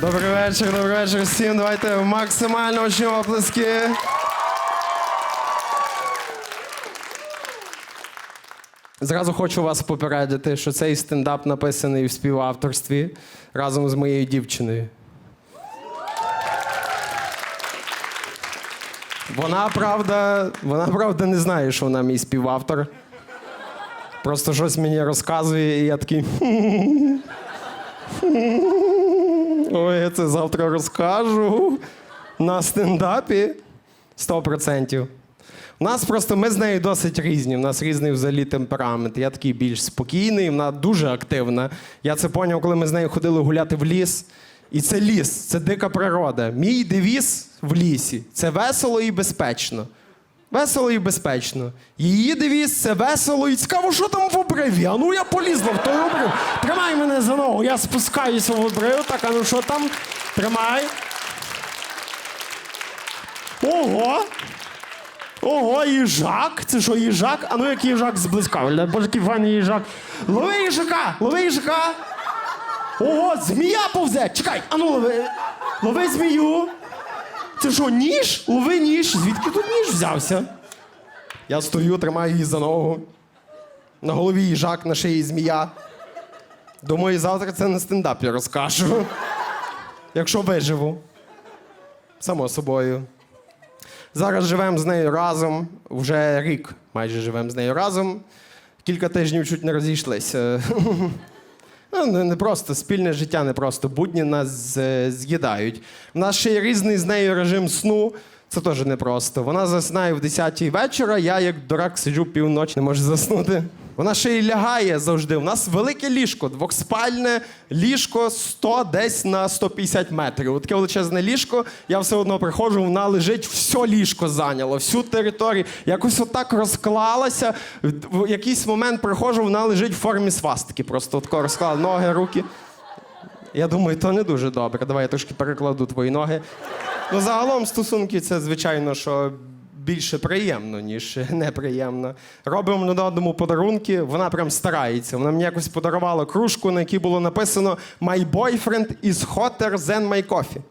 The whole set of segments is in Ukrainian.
Добрий вечір, добрий вечір всім. Давайте максимально очні оплески. Зразу хочу вас попередити, що цей стендап написаний в співавторстві разом з моєю дівчиною. Вона правда, вона правда не знає, що вона мій співавтор. Просто щось мені розказує, і я такий. Ой, я це завтра розкажу на стендапі 100%. У нас просто ми з нею досить різні. У нас різний взагалі темперамент. Я такий більш спокійний, вона дуже активна. Я це поняв, коли ми з нею ходили гуляти в ліс. І це ліс, це дика природа. Мій девіз в лісі це весело і безпечно. Весело і безпечно. Її девіз це весело і цікаво, що там в обриві. А ну я полізла в той обрив. Тримай мене за ногу, я спускаюся в обрив. Так, а ну що там? Тримай. Ого! Ого, їжак! Це що, їжак? А ну який їжак зблизька. Боже, який файний їжак. Лови їжака! Лови їжака! Ого, змія повзе! Чекай! А ну лови! Лови змію! Це що, ніж? Лови ніж. Звідки тут ніж взявся? Я стою, тримаю її за ногу. На голові їжак, на шиї змія. Думаю, завтра це на стендапі розкажу. Якщо виживу. Само собою. Зараз живемо з нею разом. Вже рік майже живемо з нею разом. Кілька тижнів чуть не розійшлися. Ну, не, просто спільне життя, не просто будні нас з'їдають. У нас ще є різний з нею режим сну. Це теж непросто. Вона засинає в 10 вечора, я як дурак сиджу півночі, не можу заснути. Вона ще й лягає завжди. У нас велике ліжко, двохспальне ліжко 100 десь на 150 метрів. От Таке величезне ліжко. Я все одно приходжу, вона лежить, все ліжко зайняло, всю територію. Якось отак розклалася. В якийсь момент приходжу, вона лежить в формі свастики. Просто отако розклала ноги, руки. Я думаю, то не дуже добре. Давай я трошки перекладу твої ноги. Ну, загалом стосунки це, звичайно, що більше приємно, ніж неприємно. Робимо один одному подарунки, вона прям старається. Вона мені якось подарувала кружку, на якій було написано My boyfriend is hotter than my coffee.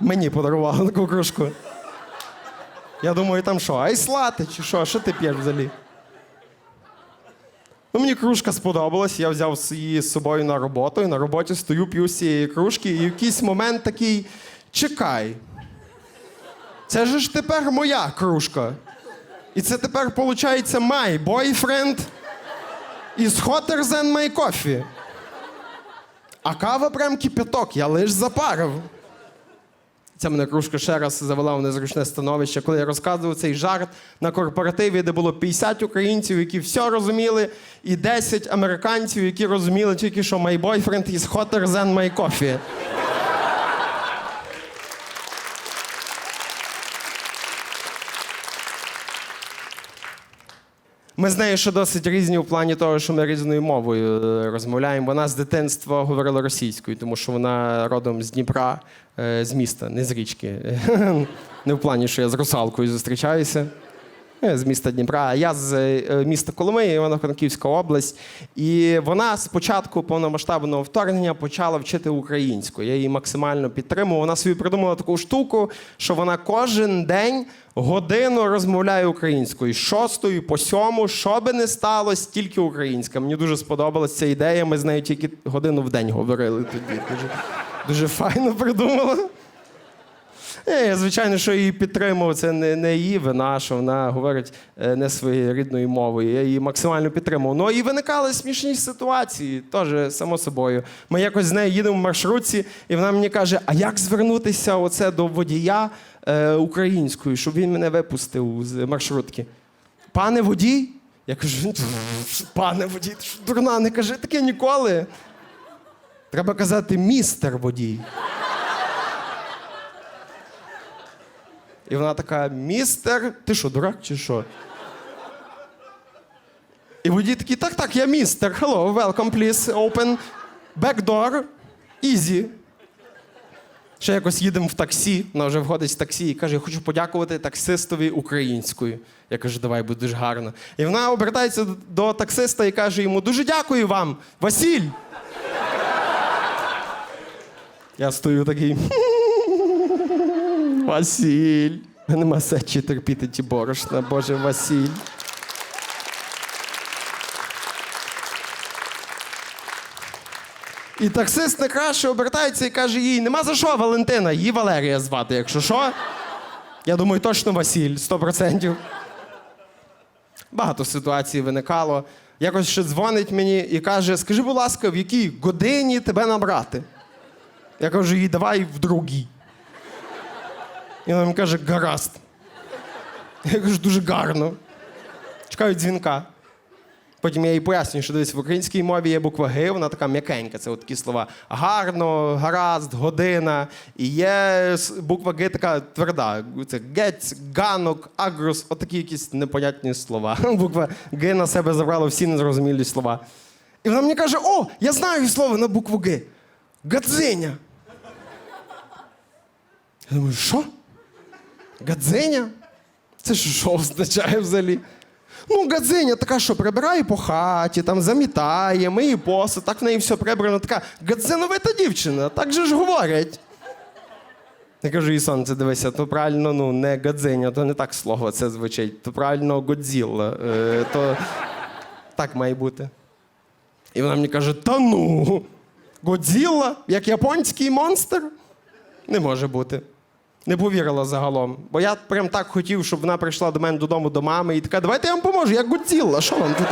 Мені подарувала таку кружку. Я думаю, там що, айслати чи що? Що ти п'єш взагалі? Ну, мені кружка сподобалась, я взяв її з собою на роботу, і на роботі стою, п'ю з цієї кружки, і в якийсь момент такий: чекай. Це ж тепер моя кружка. І це тепер, виходить, my boyfriend is hotter than my coffee. А кава прям кипяток, я лиш запарив. Ця мене кружка ще раз завела в незручне становище, коли я розказував цей жарт на корпоративі, де було 50 українців, які все розуміли, і 10 американців, які розуміли тільки, що my boyfriend is hotter than my coffee. Ми з нею ще досить різні в плані того, що ми різною мовою е, розмовляємо. Вона з дитинства говорила російською, тому що вона родом з Дніпра, е, з міста, не з річки. Не в плані, що я з русалкою зустрічаюся. Е, З міста Дніпра, я з е, міста Коломиї, Івано-Франківська область. І вона з початку повномасштабного вторгнення почала вчити українську. Я її максимально підтримував. Вона собі придумала таку штуку, що вона кожен день годину розмовляє українською. З шостої по сьому, що би не сталося, тільки українська. Мені дуже сподобалася ця ідея. Ми з нею тільки годину в день говорили тоді. Дуже, дуже файно придумала. Е, Я, звичайно, що її підтримував, це не, не її вина, що вона говорить е, не своєю рідною мовою. Я її максимально підтримував. Ну і виникали смішні ситуації, теж само собою. Ми якось з нею їдемо в маршрутці, і вона мені каже: а як звернутися оце до водія е, українською, щоб він мене випустив з маршрутки? Пане водій? Я кажу, пане водій, ти що дурна, не кажи таке ніколи. Треба казати містер водій. І вона така: містер, ти що, дурак чи що? І водій такий, так, так, я містер. Hello, welcome, please. Open. Back door. Easy. Ще якось їдемо в таксі, вона вже входить з таксі і каже: я хочу подякувати таксистові українською. Я кажу, давай, буде дуже гарно. І вона обертається до таксиста і каже йому: дуже дякую вам, Василь. Я стою такий. Василь. Нема сечі терпіти ті борошна, Боже Василь. І таксист не краще обертається і каже їй: нема за що, Валентина, її Валерія звати, якщо що. Я думаю, точно Василь, 100%. Багато ситуацій виникало. Якось ще дзвонить мені і каже: скажи, будь ласка, в якій годині тебе набрати? Я кажу, їй давай в другій. І вона мені каже, гаразд. Я кажу, дуже гарно. Чекаю дзвінка. Потім я їй пояснюю, що дивись, в українській мові є буква Г, вона така м'якенька. Це от такі слова гарно, гаразд, година. І є буква Г така тверда. Це гець, ганок, агрус, отакі якісь непонятні слова. Буква Г на себе забрала всі незрозумілі слова. І вона мені каже: О, я знаю слово на букву Г. Гадзиня. Я думаю, що? Гадзиня? Це що означає взагалі? Ну, гадзиня така, що прибирає по хаті, там замітає, миє посуд, так в неї все прибрано. Така гадзиновита дівчина, так же ж говорять. Я кажу, їй сонце, дивися, то правильно ну, не гадзиня, то не так слово це звучить, то правильно Годзілла. Е, то так має бути. І вона мені каже: та ну, Годзілла, як японський монстр? Не може бути. Не повірила загалом. Бо я прям так хотів, щоб вона прийшла до мене додому до мами і така, давайте я вам поможу, як Годзілла, що вам тут?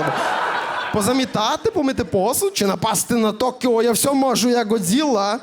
Позамітати, помити посуд чи напасти на Токіо, я все можу, як Годзілла.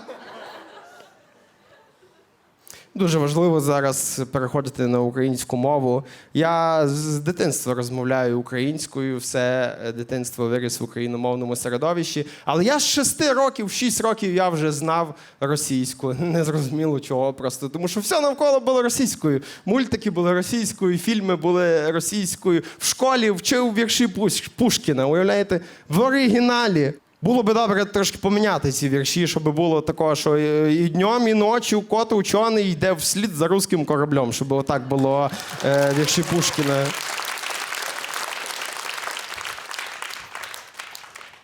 Дуже важливо зараз переходити на українську мову. Я з дитинства розмовляю українською, все дитинство виріс в україномовному середовищі. Але я з шести років, шість років я вже знав російську. Не зрозуміло чого просто. Тому що все навколо було російською. Мультики були російською, фільми були російською. В школі вчив вірші Пуш- Пушкіна. Уявляєте, в оригіналі. Було би добре трошки поміняти ці вірші, щоб було такого, що і днем, і ночі кот учений йде вслід за руським кораблем, щоб отак було е, вірші Пушкіна.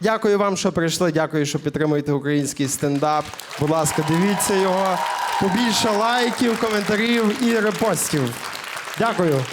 Дякую вам, що прийшли. Дякую, що підтримуєте український стендап. Будь ласка, дивіться його. Побільше лайків, коментарів і репостів. Дякую.